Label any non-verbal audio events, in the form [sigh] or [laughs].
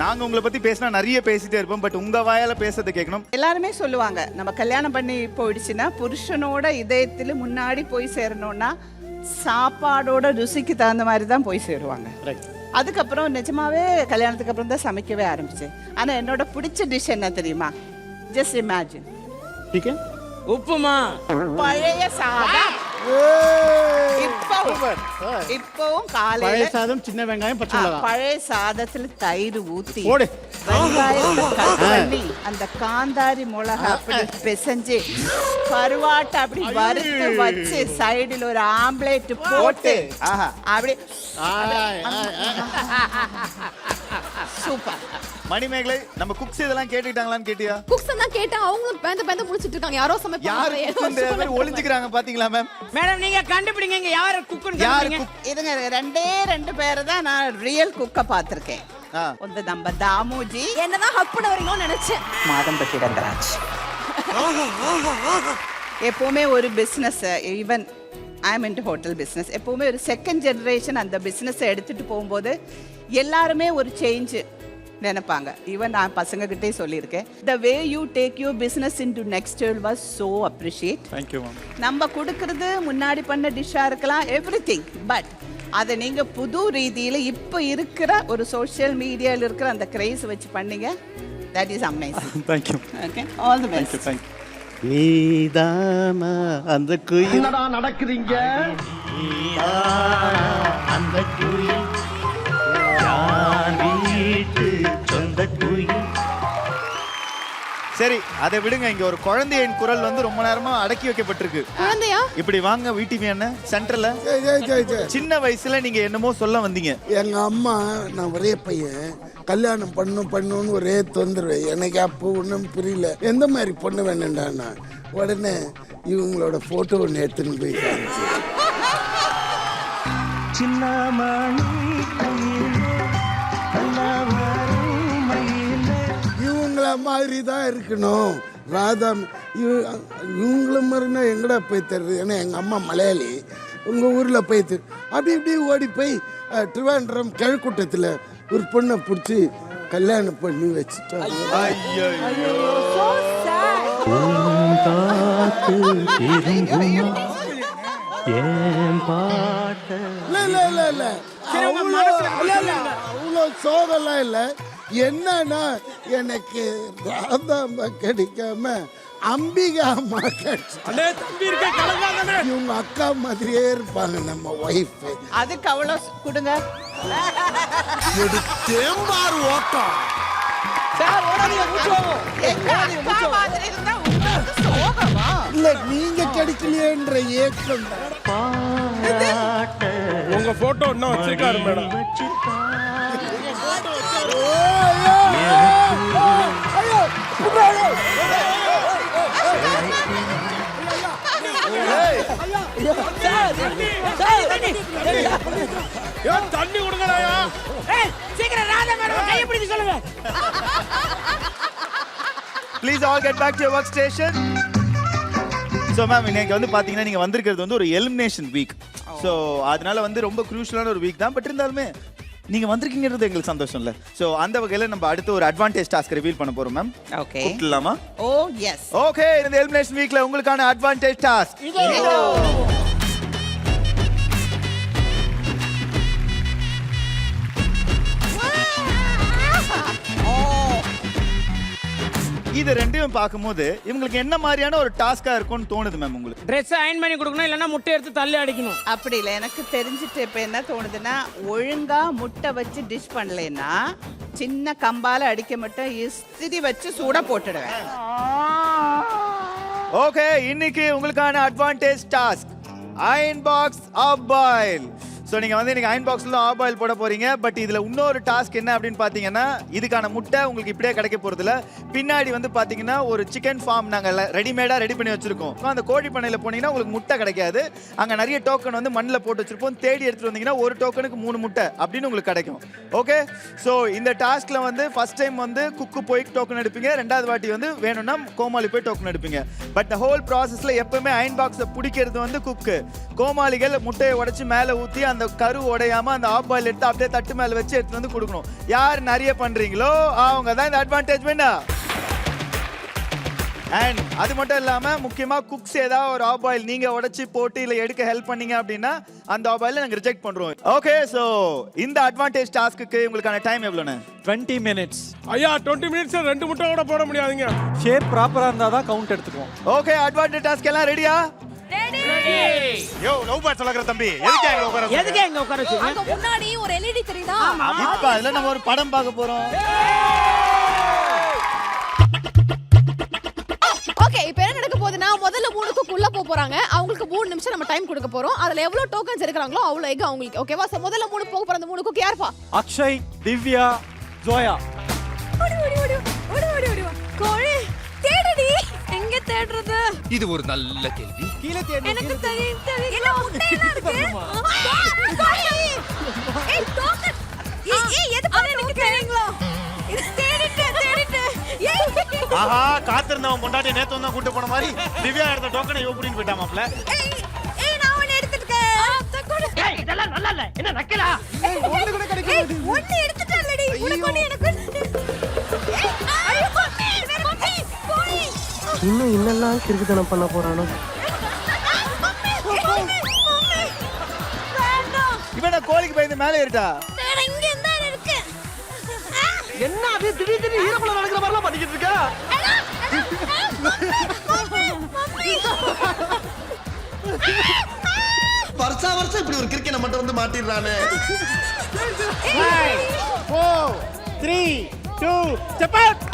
நாங்க உங்களை பத்தி பேசினா நிறைய பேசிட்டே இருப்போம் பட் உங்க வாயால பேசுறதை கேட்கணும். எல்லாருமே சொல்லுவாங்க நம்ம கல்யாணம் பண்ணி போயிடுச்சுன்னா புருஷனோட இதயத்துல முன்னாடி போய் சேரணும்னா சாப்பாடோட ருசிக்கு தகுந்த மாதிரி தான் போய் சேருவாங்க. அதுக்கப்புறம் நிஜமாவே கல்யாணத்துக்கு அப்புறம் தான் சமைக்கவே ஆரம்பிச்சேன். ஆனா என்னோட பிடிச்ச டிஷ் என்ன தெரியுமா? Just imagine upma. பழைய சாதம். இப்பவும் பழைய காலையில சாதம் சின்ன வெங்காயம் பச்சை மிளகாய். பழைய சாதத்துல தயிர் ஊத்தி போடு. வெங்காயத்தை கட் பண்ணி அந்த காந்தாரி மிளகா அப்படி பிசைஞ்சு கருவாட்டை அப்படி வறுத்து வச்சு சைடுல ஒரு ஆம்லேட் போட்டு. ஆஹா அப்படி. சூப்பர். மணிமேகலை நம்ம குக்ஸ் இதெல்லாம் கேட்டுக்கிட்டாங்களான்னு கேட்டியா? குக்ஸ் தான் கேட்டா அவங்களும் பேந்த பேந்த முடிச்சிட்டு இருக்காங்க. யாரோ யாரு சமைப்பாங்க [laughs] மாதிரி ஒளிஞ்சுக்கிறாங்க பாத்தீங்களா மேம் மேடம் நீங்க கண்டுபிடிங்க. இங்க யாரு குக்குன்னு யாரு? இதுங்க ரெண்டே ரெண்டு பேரை தான் நான் ரியல் குக்க பார்த்திருக்கேன் ஆ. ಒಂದು நம்ம தாமுஜி. என்னதான் ஹக் பண்ண வரீங்களோன்னு நினைச்சேன். மாதம்பட்டி ரங்கராஜ் எப்போவுமே ஒரு business even I am into hotel business எப்போவுமே ஒரு செகண்ட் ஜெனரேஷன் அந்த பிஸ்னஸை எடுத்துட்டு போகும்போது எல்லாருமே ஒரு சேஞ்சு நினைப்பாங்க. ஈவன் நான் பசங்க கிட்டே சொல்லியிருக்கேன் the way you take you business into next was so appreciate thank you ma'am நம்ம கொடுக்கறது முன்னாடி பண்ண டிஷ்ஷாக இருக்கலாம் எவ்ரி திங் பட் அதை நீங்கள் புது ரீதியில் இப்போ இருக்கிற ஒரு சோஷியல் மீடியாவில் இருக்கிற அந்த கிரேஸ் வச்சு பண்ணீங்க that is amazing thank you okay all the best thank you நீதானா அந்த குயில் என்னடா நடக்குதுங்க அந்த குயில் சரி அதை விடுங்க. இங்க ஒரு குழந்தையின் குரல் வந்து ரொம்ப நேரமா அடக்கி வைக்கப்பட்டிருக்கு. குழந்தையா? இப்படி வாங்க வீட்டுக்கு என்ன சென்டர்ல ஜெய் ஜெய் ஜெய் ஜெய். சின்ன வயசுல நீங்க என்னமோ சொல்ல வந்தீங்க. எங்க அம்மா நான் ஒரே பையன். கல்யாணம் பண்ணும் பண்ணுன்னு ஒரே தொந்தரவு. எனக்கு அப்போ ஒன்றும் புரியல. எந்த மாதிரி பொண்ணு வேணும்டா நான் உடனே இவங்களோட போட்டோ ஒன்று எடுத்துன்னு போய் காமிச்சு. மாதிரி தான் இருக்கணும். ராதா இவ- இவங்கள மாதிரினா எங்கடா போய் தருது ஏன்னா எங்கள் அம்மா மலையாளி. உங்கள் ஊரில் போய் தரு அப்படி இப்படி ஓடி போய் திருவாண்டரம் கிழக்கூட்டத்தில் ஒரு பொண்ணை பிடிச்சி கல்யாணம் பண்ணி இல்ல அவ்வளோ சோகம்லாம் இல்லை. என்னன்னா எனக்கு ராதா அம்மா கிடைக்காம அம்பிகா அம்மா கிடைச்சு. இவங்க அக்கா மாதிரியே இருப்பாங்க நம்ம ஒய்ஃப் அதுக்கு அவ்வளோ கொடுங்க. தேம்பார் ஓட்டம். இல்ல நீங்க கிடைக்கலையேன்ற ஏக்கம். பாராட்ட உங்க போட்டோ இன்னும் வச்சிருக்காரு மேடம். ஏன் தண்ணி கொடுங்கடாயா ஏய், சீக்கிரம் ராதா மேடம் கையை பிடிக்க சொல்லுங்க. Please all get back to your work station so ma'am இன்னைக்கு வந்து பார்த்தீங்கன்னா நீங்கள் வந்திருக்கிறது வந்து ஒரு எலிமினேஷன் வீக் ஸோ அதனால வந்து ரொம்ப குரூஷியலான ஒரு வீக் தான். பட் இருந்தாலுமே நீங்கள் வந்திருக்கீங்கிறது எங்களுக்கு சந்தோஷம் இல்லை. ஸோ அந்த வகையில் நம்ம அடுத்து ஒரு அட்வான்டேஜ் டாஸ்க் ரிவீல் பண்ண போகிறோம் மேம் ஓகே கூப்பிடலாமா? ஓ எஸ் ஓகே இந்த எலிமினேஷன் வீக்ல உங்களுக்கான அட்வான்டேஜ் டாஸ்க் இது ரெண்டையும் பார்க்கும்போது இவங்களுக்கு என்ன மாதிரியான ஒரு டாஸ்கா இருக்கும்னு தோணுது மேம் உங்களுக்கு? ட்ரெஸ் அயன் பண்ணி கொடுக்கணும் இல்லைன்னா முட்டை எடுத்து தள்ளி அடிக்கணும். அப்படி இல்லை எனக்கு தெரிஞ்சுட்டு இப்போ என்ன தோணுதுன்னா ஒழுங்கா முட்டை வச்சு டிஷ் பண்ணலைன்னா சின்ன கம்பால அடிக்க மட்டும் இஸ்திரி வச்சு சூட போட்டுடுவேன். ஓகே இன்னைக்கு உங்களுக்கான advantage task iron box of foil so நீங்கள் வந்து நீங்கள் அயன் பாக்ஸில் ஆஃப் ஆயில் போட போகிறீங்க பட் இதில் இன்னொரு டாஸ்க் என்ன அப்படின்னு பார்த்தீங்கன்னா இதுக்கான முட்டை உங்களுக்கு இப்படியே கிடைக்க போகிறதுல பின்னாடி வந்து பார்த்தீங்கன்னா ஒரு சிக்கன் ஃபார்ம் நாங்கள் ரெடிமேடாக ரெடி பண்ணி வச்சுருக்கோம். அந்த கோழி பண்ணையில் போனீங்கன்னா உங்களுக்கு முட்டை கிடைக்காது. அங்கே நிறைய டோக்கன் வந்து மண்ணில் போட்டு வச்சுருப்போம். தேடி எடுத்துகிட்டு வந்தீங்கன்னா ஒரு டோக்கனுக்கு மூணு முட்டை அப்படின்னு உங்களுக்கு கிடைக்கும். ஓகே ஸோ இந்த டாஸ்கில் வந்து ஃபர்ஸ்ட் டைம் வந்து குக்கு போய் டோக்கன் எடுப்பீங்க. ரெண்டாவது வாட்டி வந்து வேணும்னா கோமாளி போய் டோக்கன் எடுப்பீங்க. பட் த ஹோல் ப்ராசஸில் எப்பவுமே அயன் பாக்ஸை பிடிக்கிறது வந்து குக்கு கோமாளிகள் முட்டையை உடைச்சு மேலே ஊற்றி அந்த கரு உடையாம அந்த ஆஃப் பாயில் எடுத்து அப்படியே தட்டு மேலே வச்சு எடுத்து வந்து கொடுக்கணும். யார் நிறைய பண்றீங்களோ அவங்க தான் இந்த அட்வான்டேஜ் வேணா அண்ட் அது மட்டும் இல்லாம முக்கியமா குக்ஸ் ஏதாவது ஒரு ஆஃப் பாயில் நீங்க உடைச்சு போட்டு இல்ல எடுக்க ஹெல்ப் பண்ணீங்க அப்படின்னா அந்த ஆஃப் பாயில நாங்க ரிஜெக்ட் பண்றோம். ஓகே சோ இந்த அட்வான்டேஜ் டாஸ்க்கு உங்களுக்கான டைம் எவ்வளோன்னு? டுவெண்ட்டி மினிட்ஸ் ஐயா டுவெண்ட்டி மினிட்ஸ் ரெண்டு முட்டை கூட போட முடியாதுங்க. ஷேப் ப்ராப்பராக இருந்தால் தான் கவுண்ட் எடுத்துக்குவோம். ஓகே அட்வான்டேஜ் டாஸ்க் எல்லாம் ரெடியா யோ லவ் பேட் சொல்லுற தம்பி. எதுக்கு எங்க உட்கார எதுக்கு எங்க உட்கார வச்சீங்க அங்க முன்னாடி ஒரு எல்இடி தெரியுதா இப்ப அதுல நம்ம ஒரு படம் பார்க்க போறோம். ஓகே இப்போ என்ன நடக்க போகுதுன்னா முதல்ல மூணுக்கும் உள்ள போக போறாங்க. அவங்களுக்கு மூணு நிமிஷம் நம்ம டைம் கொடுக்க போறோம். அதுல எவ்வளவு டோக்கன்ஸ் எடுக்கிறாங்களோ அவ்வளவு எக் அவங்களுக்கு ஓகேவா சோ முதல்ல மூணு போக போற அந்த மூணு குக் யாருப்பா அக்ஷய் திவ்யா ஜோயா. ஓடி ஓடி ஓடி ஓடி ஓடி ஓடி. கோழி தேடுறது? இது ஒரு நல்ல கேள்வி. கீழே தேடி எனக்கு தெரியும் தெரியும். என்ன இருக்கு? ஏய் டோக்கன் ஏய் எது எனக்கு தெரியுங்களா தேடிட்டு ஆஹா காத்திருந்தவன் பொண்டாட்டி நேத்து வந்தா கூட்டு போன மாதிரி திவ்யா எடுத்த டோக்கனை இவ புடின்னு போயிட்டாமாப்ல ஏய் நான் ஒன்னு எடுத்துட்டேன் ஏய் இதெல்லாம் நல்லா இல்ல. என்ன நக்கலா? ஒண்ணு கூட கிடைக்க ஏய் ஒன்னு எடுத்துட்டேன்லடி. உனக்கு ஒன்னு எனக்கு இன்னும் என்னெல்லாம் கிறுக்குத்தனம் பண்ண போறானோ? இவன கோழிக்கு பயந்து மேலே ஏறிட்டா? என்ன அது திடீர் திடீர் ஹீரோக்குள்ள நடக்கிற மாதிரிலாம் பண்ணிக்கிட்டு இருக்கா? வருஷா வருஷம் இப்படி ஒரு கிரிக்கெட் மட்டும் வந்து மாட்டிடுறானே. Four three two out